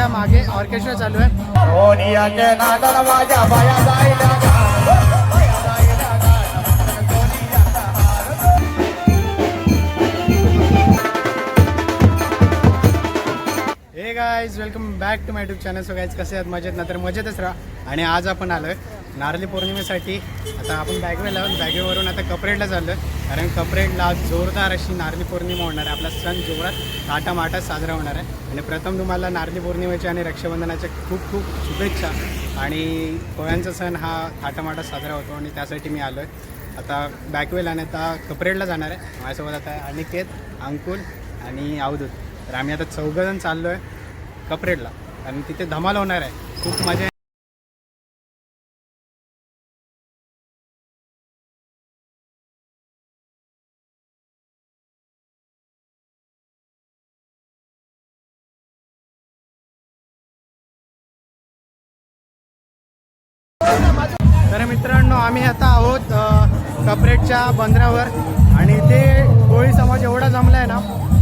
मागच्या मागे ऑर्केस्ट्रा चालू आहे. Hey guys welcome back to my YouTube channel so कसे आहेत? मजेत ना? तर मजेतच राहा. आणि आज आपण आलो आहे नारळी पौर्णिमेसाठी आता आपण बॅगवे लावून बॅगेवरून आता कपरेडला चाललो आहे कारण कपरेडला आज जोरदार अशी नारळी पौर्णिमा होणार आहे. आपला सण जोरात ताटामाटात साजरा होणार आहे. आणि प्रथम तुम्हाला नारळी पौर्णिमेच्या आणि रक्षाबंधनाच्या खूप खूप शुभेच्छा. आणि कोळ्यांचा सण हा थाटामाटात साजरा होतो आणि त्यासाठी मी आलो आहे आता बॅकवेल आणि आता कपरेडला जाणार आहे. माझ्यासोबत आता अनिकेत अंकुल आणि अवधूत. तर आम्ही आता चौघजण चाललो आहे कपरेडला. आणि तिथे धमाल होणार आहे. खूप मजा तर मित्रांनो आम्ही आता आहोत कपरेटच्या बंदरावर. आणि इथे कोळी समाज एवढा जमला आहे ना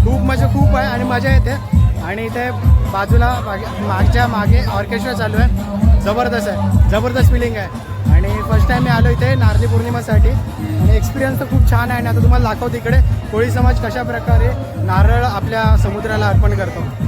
खूप म्हणजे खूप आहे आणि मजा येते. आणि इथे बाजूला मागे- मागच्या मागे ऑर्केस्ट्रा चालू आहे. जबरदस्त आहे. जबरदस्त फिलिंग आहे. आणि फर्स्ट टाईम मी आलो इथे नारळी पौर्णिमासाठी. आणि एक्सपिरियन्स तर खूप छान आहे. आणि आता तुम्हाला दाखवतो इकडे कोळी समाज कशा प्रकारे नारळ आपल्या समुद्राला अर्पण करतो.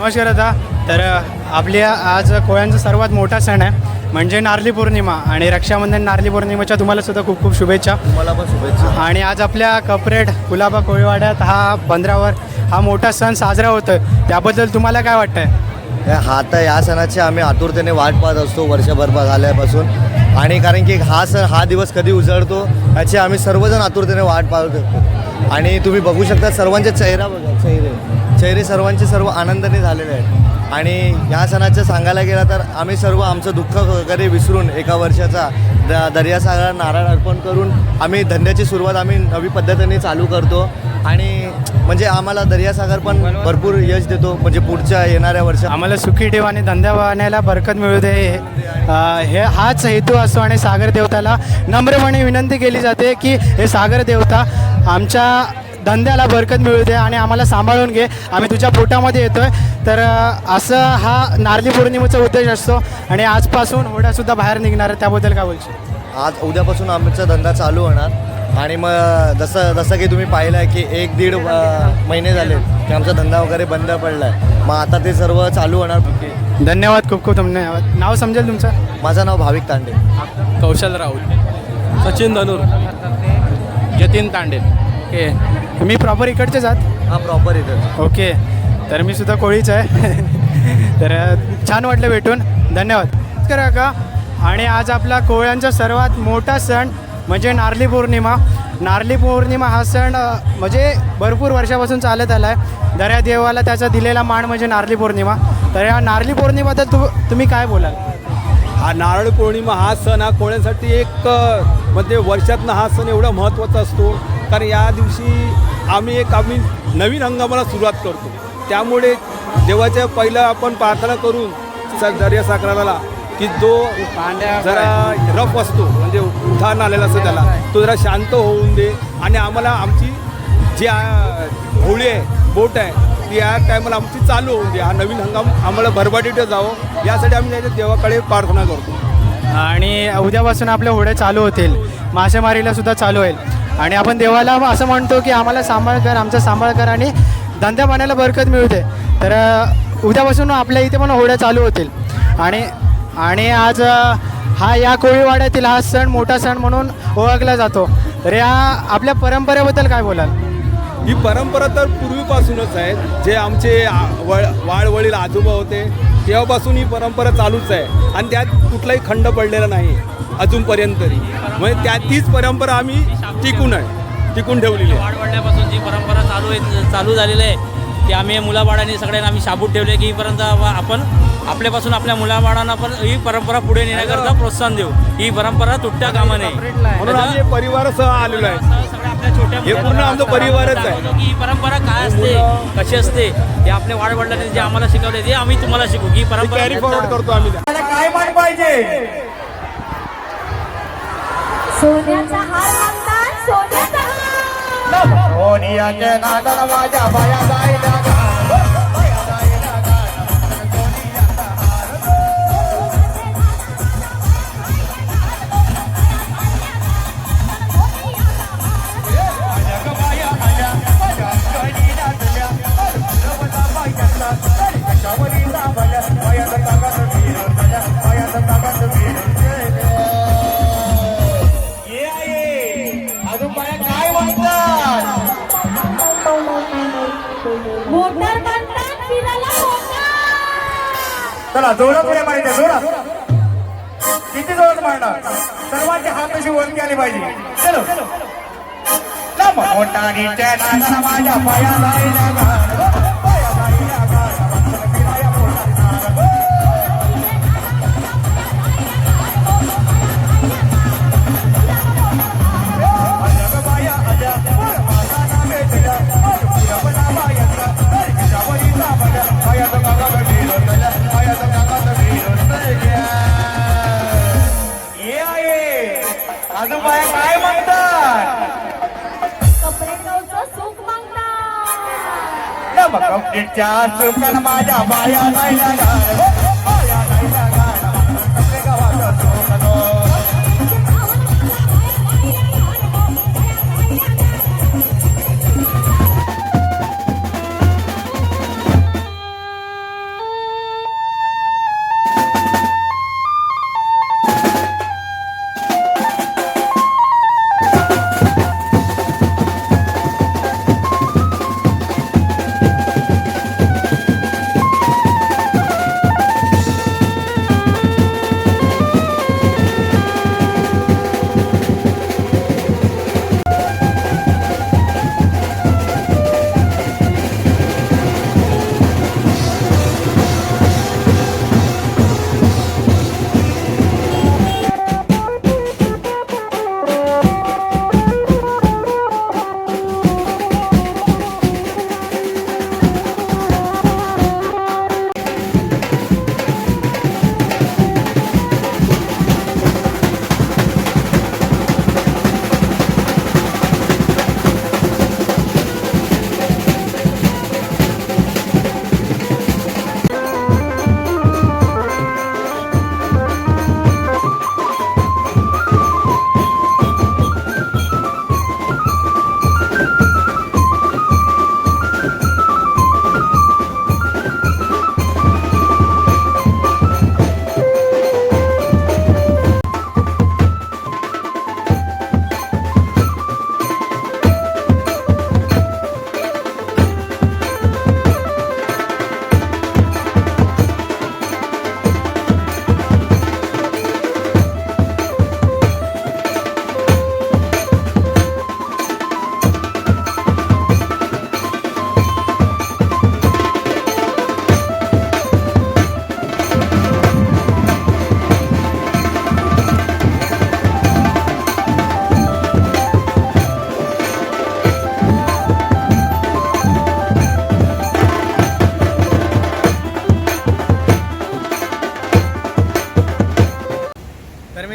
नमस्कार दादा. तर आपल्या आज कोळ्यांचा सर्वात मोठा सण आहे म्हणजे नारली पौर्णिमा आणि रक्षाबंधन नारली पौर्णिमेच्या तुम्हाला सुद्धा खूप खूप शुभेच्छा. तुम्हाला पण शुभेच्छा. आणि आज आपल्या कपरेट कुलाबा कोळीवाड्यात हा बंदरावर हा मोठा सण साजरा होतोय. त्याबद्दल तुम्हाला काय वाटतंय? हा तर या सणाची आम्ही आतुरतेने वाट पाहत असतो वर्षभर झाल्यापासून. आणि कारण की हा सण हा दिवस कधी उजळतो याची आम्ही सर्वजण आतुरतेने वाट पाहत असतो. आणि तुम्ही बघू शकता सर्वांचे चेहरा बघा चेहरे. चेहरे सर्वांचे सर्व आनंदाने झालेले आहेत. आणि ह्या सणाचं सांगायला गेलं तर आम्ही सर्व आमचं दुःख वगैरे विसरून एका वर्षाचा द दर्यासागरात नारळ अर्पण करून आम्ही धंद्याची सुरुवात आम्ही नवी पद्धतीने चालू करतो. आणि म्हणजे आम्हाला दर्यासागर पण भरपूर यश देतो. म्हणजे पुढच्या येणाऱ्या वर्षात आम्हाला सुखी ठेव आणि धंदा वाहण्याला बरकत मिळू दे. हे हाच हेतू असतो आणि सागर देवताला नम्रपणे विनंती केली जाते की हे सागर देवता आमच्या धंद्याला बरकत मिळू दे आणि आम्हाला सांभाळून घे. आम्ही तुझ्या पोटामध्ये येतोय. तर अ, असं हा नारळी पौर्णिमेचा उद्देश असतो. आणि आजपासून होड्यासुद्धा बाहेर निघणार आहे त्याबद्दल काय बोलशील? आज उद्यापासून आमचा धंदा चालू होणार. आणि मग जसं जसं की तुम्ही पाहिलं आहे की एक दीड महिने झाले की आमचा धंदा वगैरे बंद पडला आहे मग आता ते सर्व चालू होणार. धन्यवाद. खूप खूप धन्यवाद. नाव समजेल तुमचं? माझं नाव भाविक तांडे. कौशल राऊत सचिन धनुर. जतीन तांडेल ओके. मी प्रॉपर इकडचेच आहात? हा प्रॉपर इथं ओके तर मी सुद्धा कोळीच आहे. तर छान वाटलं भेटून. धन्यवाद. करा का आणि आज आपला कोळ्यांचा सर्वात मोठा सण म्हणजे नारली पौर्णिमा. नारली पौर्णिमा हा सण अ, म्हणजे भरपूर वर्षापासून चालत आला आहे दर्या देवाला त्याचा दिलेला मान म्हणजे नारली पौर्णिमा. तर या नारली पौर्णिमेबद्दल तू तुम्ही काय बोलाल? हा नारळ पौर्णिमा हा सण हा कोळ्यांसाठी एक अ, म्हणजे वर्षातनं हा सण एवढा महत्त्वाचा असतो. कारण या दिवशी आम्ही एक आम्ही नवीन हंगामाला सुरुवात करतो. त्यामुळे देवाच्या पहिलं आपण प्रार्थना करून दर्या सागराला की जो जरा रफ असतो म्हणजे उठाण आलेला असतो त्याला तो जरा शांत होऊन दे आणि आम्हाला आमची जी होळी आहे बोट आहे ती या टायमाला आमची चालू होऊन दे. हा नवीन हंगाम आम्हाला भरभराटीत जावं. यासाठी आम्ही त्याच्या देवाकडे प्रार्थना करतो. आणि उद्यापासून आपल्या होड्या चालू होतील. मासेमारीला सुद्धा चालू होईल. आणि आपण देवाला असं म्हणतो की आम्हाला सांभाळ कर आमचा सांभाळ कर आणि धंद्या पाण्याला बरकत मिळते तर उद्यापासून आपल्या इथे पण होड्या चालू होतील. आणि आणि आज हा या कोळीवाड्यातील हा सण मोठा सण म्हणून ओळखला जातो. तर या आपल्या परंपरेबद्दल काय बोलाल? ही परंपरा तर पूर्वीपासूनच आहे. जे आमचे वळ वाळवळील आजोबा होते तेव्हापासून ही परंपरा चालूच आहे. आणि त्यात कुठलाही खंड पडलेला नाही अजूनपर्यंत तरी. म्हणजे त्या तीच परंपरा आम्ही टिकून आहे टिकून ठेवलेली आहे. वाढवडल्यापासून जी परंपरा चालू आहे चालू झालेली आहे ती आम्ही मुलाबाळांनी सगळ्यांना आम्ही शाबूत ठेवले की हीपर्यंत आपण आपल्यापासून आपल्या मुलाबाळांना पण ही परंपरा पुढे नेण्याकरता प्रोत्साहन देऊ. ही परंपरा तुटता कामा नये म्हणून आम्ही परिवारासह आलेलो आहे. हे पूर्ण आमचं परिवारच आहे. की ही परंपरा काय असते कशी असते हे आपल्या वाढवडिलांनी जे आम्हाला शिकवले ते आम्ही तुम्हाला शिकू की परंपरा कॅरी फॉरवर्ड करतो आम्ही. सोन्याचा हार म्हणतात सोन्याचा हार मोटर म्हणतात फिरायला मोटर चला जोरात उड्या मारायच्या जोरात. किती जोरात मारणार? सर्वांची हात अशी वरती आली पाहिजे. चलो. नादाला माझ्या. पायाला मागतात माझ्या बाया नाही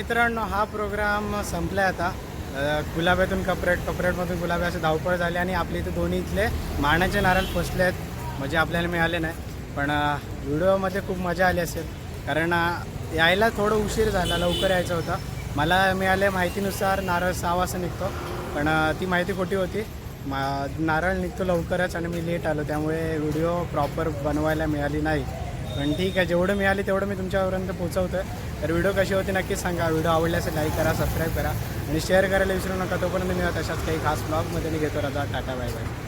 मित्रांनो हा प्रोग्राम संपला आता. गुलाब्यातून कपरेट कपरेटमधून गुलाबी असे धावपळ झाली आणि आपले इथे दोन्ही इथले मानाचे नारळ फसले आहेत. म्हणजे आपल्याला मिळाले नाही. पण व्हिडिओमध्ये खूप मजा आली असेल. कारण यायला थोडं उशीर झाला. लवकर यायचं होतं. मला मिळाले माहितीनुसार नारळ सहा वाजता निघतो. पण ती माहिती खोटी होती. मा नारळ निघतो लवकरच आणि मी लेट आलो. त्यामुळे व्हिडिओ प्रॉपर बनवायला मिळाली नाही. पण ठीक आहे. जेवढं मिळाली तेवढं मी तुमच्यापर्यंत पोचवतो आहे तर व्हिडिओ कशी होती नक्कीच सांगा. व्हिडिओ आवडल्यास लाईक करा सबस्क्राईब करा आणि शेअर करायला विसरू नका. तोपर्यंत मी तशाच काही खास ब्लॉगमध्ये मी घेतो राजा. Tata bye bye